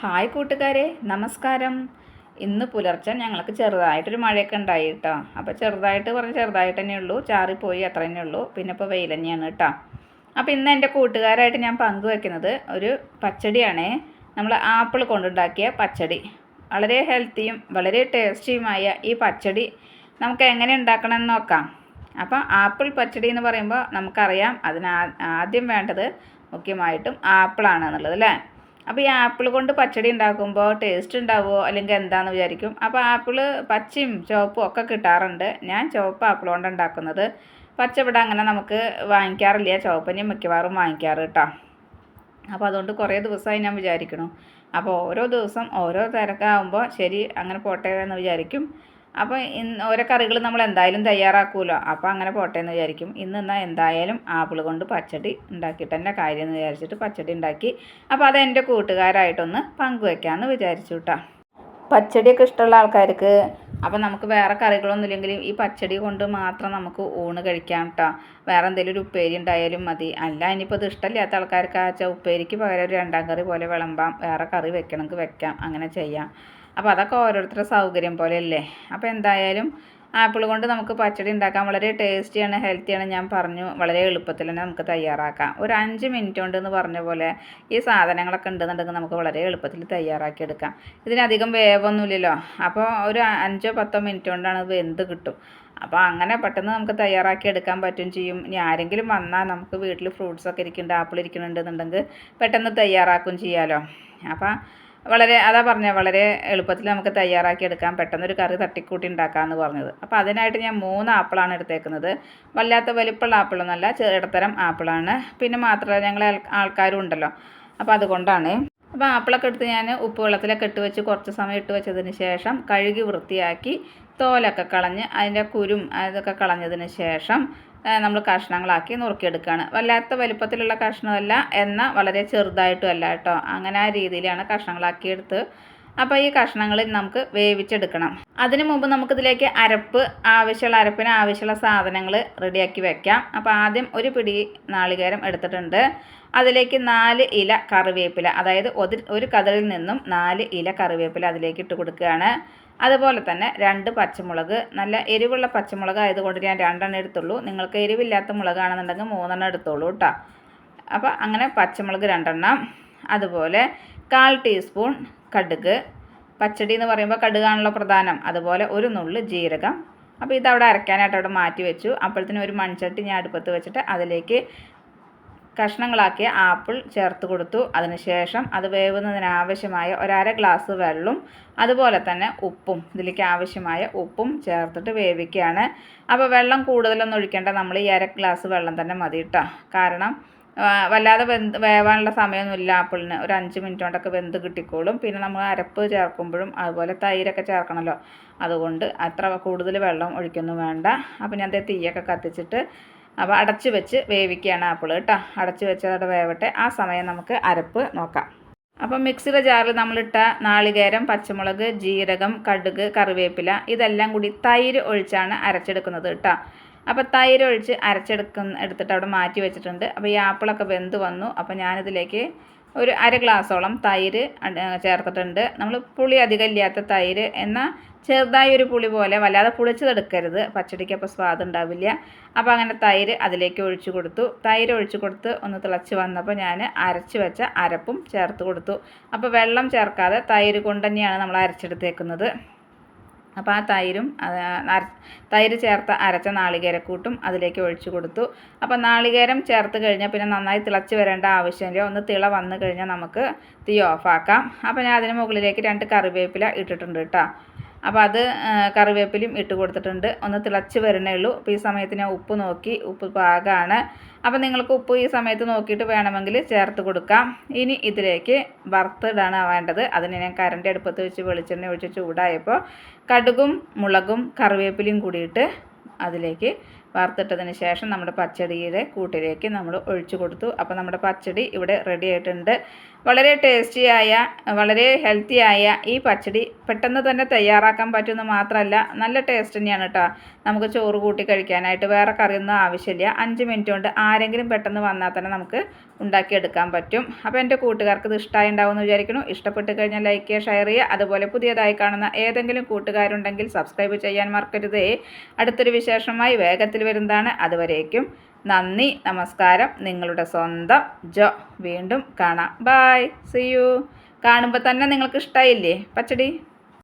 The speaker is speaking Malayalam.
ഹായ് കൂട്ടുകാരെ നമസ്കാരം. ഇന്ന് പുലർച്ചെ ഞങ്ങൾക്ക് ചെറുതായിട്ടൊരു മഴയൊക്കെ ഉണ്ടായി കേട്ടോ അപ്പോൾ ചെറുതായിട്ട് പറഞ്ഞ് ചെറുതായിട്ട് തന്നെ ഉള്ളൂ. ചാറിപ്പോയി അത്ര തന്നെ ഉള്ളൂ. പിന്നെ ഇപ്പോൾ വെയിൽ തന്നെയാണ് കേട്ടോ അപ്പോൾ ഇന്ന് എന്റെ കൂട്ടുകാരായിട്ട് ഞാൻ പങ്കുവെക്കുന്നത് ഒരു പച്ചടിയാണേ. നമ്മൾ ആപ്പിൾ കൊണ്ടുണ്ടാക്കിയ പച്ചടി. വളരെ ഹെൽത്തിയും വളരെ ടേസ്റ്റിയുമായ ഈ പച്ചടി നമുക്ക് എങ്ങനെ ഉണ്ടാക്കണമെന്ന് നോക്കാം. അപ്പോൾ ആപ്പിൾ പച്ചടി എന്ന് പറയുമ്പോൾ നമുക്കറിയാം അതിന് ആദ്യം വേണ്ടത് മുഖ്യമായിട്ടും ആപ്പിളാണ് എന്നുള്ളത് അല്ലേ? അപ്പോൾ ഈ ആപ്പിൾ കൊണ്ട് പച്ചടി ഉണ്ടാക്കുമ്പോൾ ടേസ്റ്റ് ഉണ്ടാവുമോ അല്ലെങ്കിൽ എന്താണെന്ന് വിചാരിക്കും. അപ്പോൾ ആപ്പിൾ പച്ചയും ചുവപ്പും ഒക്കെ കിട്ടാറുണ്ട്. ഞാൻ ചുവപ്പ് ആപ്പിൾ കൊണ്ട് ഉണ്ടാക്കുന്നത്. പച്ച ഇവിടെ അങ്ങനെ നമുക്ക് വാങ്ങിക്കാറില്ല. ചുവപ്പനെ മിക്കവാറും വാങ്ങിക്കാറ് കേട്ടോ അപ്പോൾ അതുകൊണ്ട് കുറേ ദിവസമായി ഞാൻ വിചാരിക്കണം. അപ്പോൾ ഓരോ ദിവസം ഓരോ തിരക്കാവുമ്പോൾ ശരി അങ്ങനെ പോട്ടെ എന്ന് വിചാരിക്കും. അപ്പോൾ ഇന്ന് ഓരോ കറികൾ നമ്മൾ എന്തായാലും തയ്യാറാക്കുമല്ലോ അപ്പോൾ അങ്ങനെ പോട്ടെ എന്ന് വിചാരിക്കും. ഇന്ന് എന്നാൽ എന്തായാലും ആപ്പിൾ കൊണ്ട് പച്ചടി ഉണ്ടാക്കിയിട്ട് തന്നെ കാര്യം എന്ന് വിചാരിച്ചിട്ട് പച്ചടി ഉണ്ടാക്കി. അപ്പോൾ അത് എന്റെ കൂട്ടുകാരായിട്ടൊന്ന് പങ്കുവെക്കാമെന്ന് വിചാരിച്ചു കേട്ടോ പച്ചടിയൊക്കെ ഇഷ്ടമുള്ള ആൾക്കാർക്ക് അപ്പോൾ നമുക്ക് വേറെ കറികളൊന്നും ഇല്ലെങ്കിലും ഈ പച്ചടി കൊണ്ട് മാത്രം നമുക്ക് ഊണ് കഴിക്കാം കേട്ടോ വേറെ എന്തെങ്കിലും ഒരു ഉപ്പേരി ഉണ്ടായാലും മതി. അല്ല ഇനിയിപ്പോൾ ഇത് ഇഷ്ടമില്ലാത്ത ആൾക്കാർക്ക് ആ ഉപ്പേരിക്ക് പകരം ഒരു രണ്ടാം കറി പോലെ വിളമ്പാം. വേറെ കറി വെക്കണമെങ്കിൽ വെക്കാം. അങ്ങനെ ചെയ്യാം. അപ്പോൾ അതൊക്കെ ഓരോരുത്തരുടെ സൗകര്യം പോലെയല്ലേ? അപ്പോൾ എന്തായാലും ആപ്പിൾ കൊണ്ട് നമുക്ക് പച്ചടി ഉണ്ടാക്കാം. വളരെ ടേസ്റ്റിയാണ് ഹെൽത്തിയാണ് ഞാൻ പറഞ്ഞു വളരെ എളുപ്പത്തിൽ തന്നെ നമുക്ക് തയ്യാറാക്കാം. ഒരു അഞ്ച് മിനിറ്റ് കൊണ്ട് എന്ന് പറഞ്ഞ പോലെ ഈ സാധനങ്ങളൊക്കെ ഉണ്ടെന്നുണ്ടെങ്കിൽ നമുക്ക് വളരെ എളുപ്പത്തിൽ തയ്യാറാക്കി എടുക്കാം. ഇതിനധികം വേവൊന്നുമില്ലല്ലോ. അപ്പോൾ ഒരു അഞ്ചോ പത്തോ മിനിറ്റ് കൊണ്ടാണ് വെന്ത് കിട്ടും. അപ്പോൾ അങ്ങനെ പെട്ടെന്ന് നമുക്ക് തയ്യാറാക്കി എടുക്കാൻ പറ്റും ചെയ്യും. ഇനി ആരെങ്കിലും വന്നാൽ നമുക്ക് വീട്ടിൽ ഫ്രൂട്ട്സൊക്കെ ഇരിക്കുന്നുണ്ട് ആപ്പിൾ ഇരിക്കുന്നുണ്ടെന്നുണ്ടെങ്കിൽ പെട്ടെന്ന് തയ്യാറാക്കും ചെയ്യാമല്ലോ അപ്പോൾ വളരെ അതാ പറഞ്ഞ വളരെ എളുപ്പത്തിൽ നമുക്ക് തയ്യാറാക്കി എടുക്കാം. പെട്ടെന്നൊരു കറി തട്ടിക്കൂട്ടി ഉണ്ടാക്കാമെന്ന് പറഞ്ഞത്. അപ്പോൾ അതിനായിട്ട് ഞാൻ മൂന്ന് ആപ്പിളാണ് എടുത്തേക്കുന്നത്. വല്ലാത്ത വലിപ്പമുള്ള ആപ്പിളൊന്നുമല്ല ഇടത്തരം ആപ്പിളാണ്. പിന്നെ മാത്രമല്ല ഞങ്ങൾ ആൾക്കാരും ഉണ്ടല്ലോ. അപ്പോൾ അതുകൊണ്ടാണ്. അപ്പോൾ ആപ്പിളൊക്കെ എടുത്ത് ഞാൻ ഉപ്പ് വെള്ളത്തിലൊക്കെ ഇട്ട് വെച്ച് കുറച്ച് സമയം ഇട്ട് വെച്ചതിന് ശേഷം കഴുകി വൃത്തിയാക്കി തോലൊക്കെ കളഞ്ഞ് അതിന്റെ കുരും അതൊക്കെ കളഞ്ഞതിന് ശേഷം നമ്മൾ കഷ്ണങ്ങളാക്കി നുറുക്കിയെടുക്കുകയാണ് വല്ലാത്ത വലുപ്പത്തിലുള്ള കഷ്ണമല്ല എന്ന വളരെ ചെറുതായിട്ടും അല്ല കേട്ടോ. അങ്ങനെ ആ രീതിയിലാണ് കഷ്ണങ്ങളാക്കി എടുത്ത് അപ്പോൾ ഈ കഷ്ണങ്ങൾ നമുക്ക് വേവിച്ചെടുക്കണം. അതിനു മുമ്പ് നമുക്കിതിലേക്ക് അരപ്പ് ആവശ്യമുള്ള അരപ്പിന് ആവശ്യമുള്ള സാധനങ്ങൾ റെഡിയാക്കി വെക്കാം. അപ്പോൾ ആദ്യം ഒരു പിടി നാളികേരം എടുത്തിട്ടുണ്ട്. അതിലേക്ക് നാല് ഇല കറിവേപ്പില അതായത് ഒരു ഒരു നിന്നും നാല് ഇല കറിവേപ്പില അതിലേക്ക് ഇട്ട് കൊടുക്കുകയാണ്. അതുപോലെ തന്നെ രണ്ട് പച്ചമുളക് നല്ല എരിവുള്ള പച്ചമുളക് ആയതുകൊണ്ട് ഞാൻ രണ്ടെണ്ണം എടുത്തുള്ളൂ. നിങ്ങൾക്ക് എരിവില്ലാത്ത മുളകാണെന്നുണ്ടെങ്കിൽ മൂന്നെണ്ണം എടുത്തോളൂ കേട്ടോ. അപ്പോൾ അങ്ങനെ പച്ചമുളക് രണ്ടെണ്ണം. അതുപോലെ കാൽ ടീസ്പൂൺ കടുക്. പച്ചടി എന്ന് പറയുമ്പോൾ കടുകാണല്ലോ പ്രധാനം. അതുപോലെ ഒരു നുള്ളു ജീരകം. അപ്പോൾ ഇതവിടെ അരയ്ക്കാനായിട്ട് അവിടെ മാറ്റി വെച്ചു. അപ്പോഴത്തേനും ഒരു മൺചട്ടി ഞാൻ അടുപ്പത്ത് വെച്ചിട്ട് അതിലേക്ക് കഷ്ണങ്ങളാക്കിയ ആപ്പിൾ ചേർത്ത് കൊടുത്തു. അതിനുശേഷം അത് വേവുന്നതിനാവശ്യമായ ഒരര ഗ്ലാസ് വെള്ളം അതുപോലെ തന്നെ ഉപ്പും ഇതിലേക്ക് ആവശ്യമായ ഉപ്പും ചേർത്തിട്ട് വേവിക്കുകയാണ്. അപ്പോൾ വെള്ളം കൂടുതലൊന്നും ഒഴിക്കേണ്ട നമ്മൾ ഈ അര ഗ്ലാസ് വെള്ളം തന്നെ മതി കാരണം വല്ലാതെ വെന്ത് വേവാനുള്ള സമയമൊന്നുമില്ല ആപ്പിളിന് ഒരു അഞ്ച് മിനിറ്റ് കൊണ്ടൊക്കെ വെന്ത് കിട്ടിക്കോളും. പിന്നെ നമ്മൾ അരപ്പ് ചേർക്കുമ്പോഴും അതുപോലെ തൈരൊക്കെ ചേർക്കണമല്ലോ അതുകൊണ്ട് അത്ര കൂടുതൽ വെള്ളം ഒഴിക്കൊന്നും വേണ്ട. അപ്പോൾ ഞാൻ ദേ തീയൊക്കെ കത്തിച്ചിട്ട് അപ്പോൾ അടച്ച് വെച്ച് വേവിക്കുകയാണ് ആപ്പിൾ കേട്ടോ. അടച്ച് വെച്ച് അവിടെ വേവട്ടെ. ആ സമയം നമുക്ക് അരപ്പ് നോക്കാം. അപ്പം മിക്സിയുടെ ജാറിൽ നമ്മളിട്ട നാളികേരം പച്ചമുളക് ജീരകം കടുക് കറിവേപ്പില ഇതെല്ലാം കൂടി തൈര് ഒഴിച്ചാണ് അരച്ചെടുക്കുന്നത് കേട്ടോ. അപ്പോൾ തൈര് ഒഴിച്ച് അരച്ചെടുക്കുന്ന എടുത്തിട്ട് അവിടെ മാറ്റി വെച്ചിട്ടുണ്ട്. അപ്പോൾ ഈ ആപ്പിളൊക്കെ വെന്ത് വന്നു. അപ്പോൾ ഞാനിതിലേക്ക് ഒരു അര ഗ്ലാസ്സോളം തൈര് ചേർത്തിട്ടുണ്ട്. നമ്മൾ പുളി അധികം ഇല്ലാത്ത തൈര് എന്നാൽ ചെറുതായി ഒരു പുളി പോലെ വല്ലാതെ പുളിച്ചതെടുക്കരുത്. പച്ചടിക്ക് അപ്പോൾ സ്വാദ് ഉണ്ടാവില്ല. അപ്പോൾ അങ്ങനെ തൈര് അതിലേക്ക് ഒഴിച്ചു കൊടുത്തു. തൈര് ഒഴിച്ചു കൊടുത്ത് ഒന്ന് തിളച്ച് വന്നപ്പോൾ ഞാൻ അരച്ച് വെച്ച അരപ്പും ചേർത്ത് കൊടുത്തു. അപ്പോൾ വെള്ളം ചേർക്കാതെ തൈര് കൊണ്ട് തന്നെയാണ് നമ്മൾ അരച്ചെടുത്തേക്കുന്നത്. അപ്പോൾ ആ തൈരും തൈര് ചേർത്ത അരച്ച നാളികേരക്കൂട്ടും അതിലേക്ക് ഒഴിച്ചു കൊടുത്തു. അപ്പോൾ നാളികേരം ചേർത്ത് കഴിഞ്ഞാൽ പിന്നെ നന്നായി തിളച്ച് വരേണ്ട ആവശ്യമില്ല ഒന്ന് തിള വന്നു കഴിഞ്ഞാൽ നമുക്ക് തീ ഓഫാക്കാം. അപ്പോൾ ഞാൻ അതിന് മുകളിലേക്ക് രണ്ട് കറിവേപ്പില ഇട്ടിട്ടുണ്ട് കേട്ടോ. അപ്പോൾ അത് കറിവേപ്പിലും കറിവേപ്പിലയും ഇട്ട് കൊടുത്തിട്ടുണ്ട്. ഒന്ന് തിളച്ച് വരണേ ഉള്ളൂ. അപ്പോൾ ഈ സമയത്ത് ഞാൻ ഉപ്പ് നോക്കി. ഉപ്പ് പാകമാണ് അപ്പോൾ നിങ്ങൾക്ക് ഉപ്പ് ഈ സമയത്ത് നോക്കിയിട്ട് വേണമെങ്കിൽ ചേർത്ത് കൊടുക്കാം. ഇനി ഇതിലേക്ക് വറുത്തിടാണ് വേണ്ടത്. അതിന് ഞാൻ കരണ്ട് അടുപ്പത്ത് വെച്ച് വെളിച്ചെണ്ണ ഒഴിച്ച് ചൂടായപ്പോൾ കടുകും മുളകും കറിവേപ്പിലയും കൂടിയിട്ട് അതിലേക്ക് വറുത്തിട്ടതിന് ശേഷം നമ്മുടെ പച്ചടിയുടെ കൂട്ടിലേക്ക് നമ്മൾ ഒഴിച്ചു കൊടുത്തു. അപ്പോൾ നമ്മുടെ പച്ചടി ഇവിടെ റെഡി ആയിട്ടുണ്ട്. വളരെ ടേസ്റ്റിയായ വളരെ ഹെൽത്തിയായ ഈ പച്ചടി പെട്ടെന്ന് തന്നെ തയ്യാറാക്കാൻ പറ്റുമെന്ന് മാത്രമല്ല നല്ല ടേസ്റ്റ് തന്നെയാണ് കേട്ടോ നമുക്ക് ചോറ് കൂട്ടി കഴിക്കാനായിട്ട് വേറെ കറിയൊന്നും ആവശ്യമില്ല. അഞ്ച് മിനിറ്റ് കൊണ്ട് ആരെങ്കിലും പെട്ടെന്ന് വന്നാൽ തന്നെ നമുക്ക് ഉണ്ടാക്കിയെടുക്കാൻ പറ്റും. അപ്പോൾ എന്റെ കൂട്ടുകാർക്ക് ഇത് ഇഷ്ടമായി ഉണ്ടാവുമെന്ന് വിചാരിക്കുന്നു. ഇഷ്ടപ്പെട്ട് കഴിഞ്ഞാൽ ലൈക്ക് ചെയ്യുക ഷെയർ ചെയ്യുക. അതുപോലെ പുതിയതായി കാണുന്ന ഏതെങ്കിലും കൂട്ടുകാരുണ്ടെങ്കിൽ സബ്സ്ക്രൈബ് ചെയ്യാൻ മറക്കരുതേ. അടുത്തൊരു വിശേഷമായി വേഗത്തിൽ വരുന്നതാണ്. അതുവരേക്കും നന്ദി നമസ്കാരം. നിങ്ങളുടെ സ്വന്തം ജോ. വീണ്ടും കാണാം. ബായ് സി യു കാണുമ്പോൾ തന്നെ നിങ്ങൾക്ക് ഇഷ്ടമായില്ലേ പച്ചടി.